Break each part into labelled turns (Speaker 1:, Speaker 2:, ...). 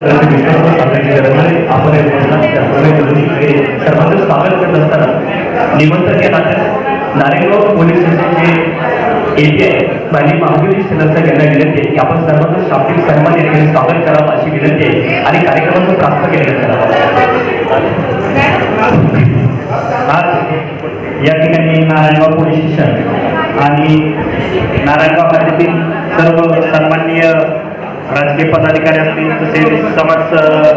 Speaker 1: आपण सर्वांचं स्वागत करत असताना निमंत्रण या नात्यात नारायणगाव पोलीस स्टेशनचे माझी यांना विनंती आहे की आपण सर्वांचं शाब्दिक सन्मान या ठिकाणी स्वागत करावं अशी विनंती आहे आणि कार्यक्रमाचं प्राप्त केलेलं करावं.
Speaker 2: आज या ठिकाणी नारायणगाव पोलीस स्टेशन आणि नारायणगाव हद्दीतील सर्व सन्माननीय राजकीय पदाधिकारी असतील तसेच समाज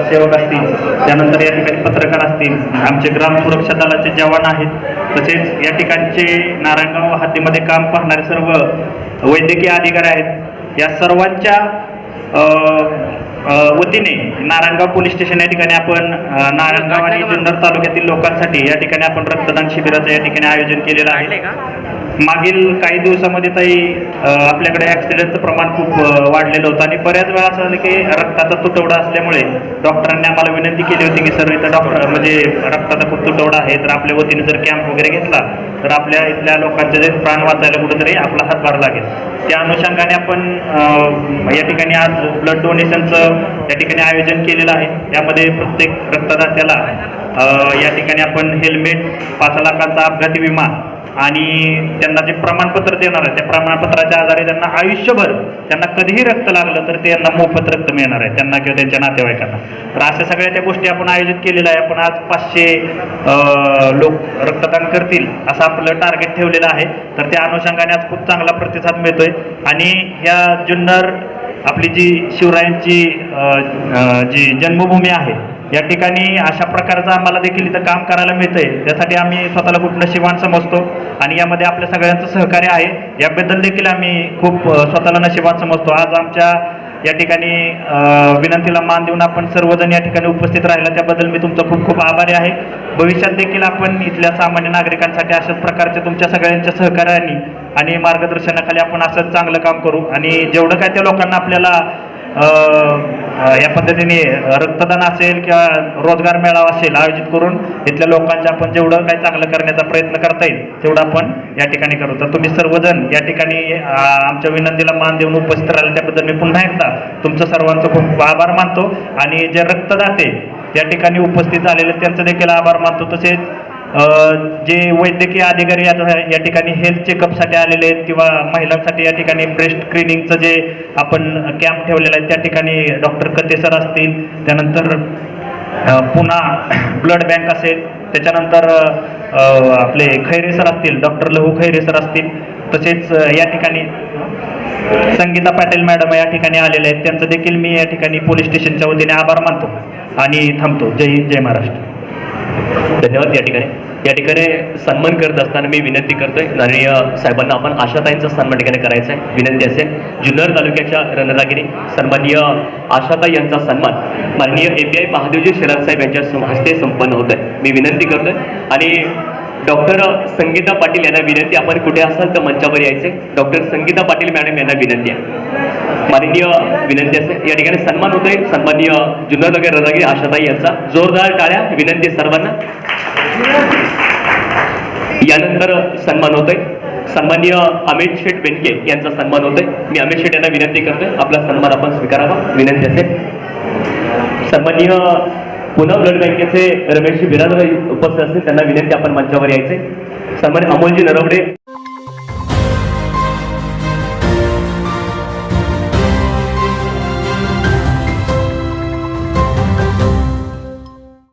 Speaker 2: सेवक असतील त्यानंतर या ठिकाणी पत्रकार असतील आमचे ग्राम सुरक्षा दलाचे जवान आहेत. तसेच या ठिकाणचे नारायणगाव हातीमध्ये काम पाहणारे सर्व वैद्यकीय अधिकारी आहेत. या सर्वांच्या वतीने नारायणगाव पोलीस स्टेशन या ठिकाणी आपण नारायणगाव आणि जुन्नर तालुक्यातील लोकांसाठी या ठिकाणी आपण रक्तदान शिबिराचं या ठिकाणी आयोजन केलेलं आहे. मागील काही दिवसामध्ये ताई आपल्याकडे ॲक्सिडेंटचं प्रमाण खूप वाढलेलं होतं. आणि बऱ्याच वेळा असं झालं की रक्ताचा तुटवडा असल्यामुळे डॉक्टरांनी आम्हाला विनंती केली होती की सर इथं डॉक्टर म्हणजे रक्ताचा खूप तुटवडा आहे. तर आपल्या वतीने जर कॅम्प वगैरे घेतला तर आपल्या इथल्या लोकांचे जे प्राण वाचायला कुठेतरी आपला हातभार लागेल. त्या अनुषंगाने आपण या ठिकाणी आज ब्लड डोनेशनचं या ठिकाणी आयोजन केलेलं आहे. यामध्ये प्रत्येक रक्तदात्याला या ठिकाणी आपण हेल्मेट पाच लाखांचा अपघाती विमा आणि त्यांना जे प्रमाणपत्र देणार आहे त्या प्रमाणपत्राच्या आधारे त्यांना आयुष्यभर त्यांना कधीही रक्त लागलं तर त्यांना मोफत रक्त मिळणार आहे त्यांना किंवा त्यांच्या नातेवाईकांना. तर अशा सगळ्या त्या गोष्टी आपण आयोजित केलेल्या आहे आपण आज पाचशे लोक रक्तदान करतील असं आपलं टार्गेट ठेवलेलं आहे. तर त्या अनुषंगाने आज खूप चांगला प्रतिसाद मिळतोय. आणि या जुन्नर आपली जी शिवरायांची जी जन्मभूमी आहे या ठिकाणी अशा प्रकारचं आम्हाला देखील इथं काम करायला मिळतंय. त्यासाठी आम्ही स्वतःला खूप नशिबान समजतो. आणि यामध्ये आपल्या सगळ्यांचं सहकार्य आहे. याबद्दल देखील आम्ही खूप स्वतःला नशिबात समजतो. आज आमच्या या ठिकाणी विनंतीला मान देऊन आपण सर्वजण या ठिकाणी उपस्थित राहिला. त्याबद्दल मी तुमचं खूप खूप आभारी आहे. भविष्यात देखील आपण इथल्या सामान्य नागरिकांसाठी अशाच प्रकारच्या तुमच्या सगळ्यांच्या सहकार्याने आणि मार्गदर्शनाखाली आपण असंच चांगलं काम करू. आणि जेवढं काय त्या लोकांना आपल्याला या पद्धतीने रक्तदान असेल किंवा रोजगार मेळावा असेल आयोजित करून इथल्या लोकांच्या आपण जेवढं काही चांगलं करण्याचा प्रयत्न करता येईल तेवढं आपण या ठिकाणी करू. तर तुम्ही सर्वजण या ठिकाणी आमच्या विनंतीला मान देऊन उपस्थित राहिले त्याबद्दल मी पुन्हा एकदा तुमचं सर्वांचं खूप आभार मानतो. आणि जे रक्तदाते या ठिकाणी उपस्थित झालेले त्यांचं देखील आभार मानतो. तसेच जे वैद्यकीय अधिकारी या या ठिकाणी हेल्थ चेकअपसाठी आलेले आहेत किंवा महिलांसाठी या ठिकाणी ब्रेस्ट स्क्रीनिंगचं जे आपण कॅम्प ठेवलेलं आहे त्या ठिकाणी डॉक्टर कतेसर असतील. त्यानंतर पुन्हा ब्लड बँक असेल. त्याच्यानंतर आपले खैरे सर असतील डॉक्टर लहू खैरे सर असतील. तसेच या ठिकाणी संगीता पाटील मॅडम या ठिकाणी आलेले आहेत. त्यांचं देखील मी या ठिकाणी पोलीस स्टेशनच्या वतीने आभार मानतो आणि थांबतो. जय हिंद जय महाराष्ट्र.
Speaker 3: धन्यवाद या ठिकाणी. या ठिकाणी सन्मान करत असताना मी विनंती करतोय माननीय साहेबांना आपण आशाताईंचा सन्मान ठिकाणी करायचा आहे विनंती असेल जुन्नर तालुक्याच्या रणरागिरी सन्माननीय आशाताई यांचा सन्मान माननीय A P I Mahadevji Shelar Saheb यांच्या हस्ते संपन्न होत आहे मी विनंती करतोय आणि डॉक्टर संगीता पाटील यांना विनंती आपण कुठे असाल तर मंचावर यायचे डॉक्टर संगीता पाटील मॅडम यांना विनंती आहे. माननीय विनंती असेल या ठिकाणी सन्मान होतोय. सन्माननीय जुन्नर नगर आशाताई यांचा. जोरदार टाळ्या. विनंती सर्वांना. यानंतर सन्मान होतोय. सन्माननीय अमित शेठ बेनके यांचा सन्मान होतोय. मी अमित शेठ यांना विनंती करतोय. आपला सन्मान आपण स्वीकारावा. विनंती असेल सन्माननीय पुन्हा ब्लड बँकेचे रमेशजी बिराजदार उपस्थित असतील. त्यांना विनंती आपण मंचावर यायचे. सन्मान्य अमोलजी नरवडे.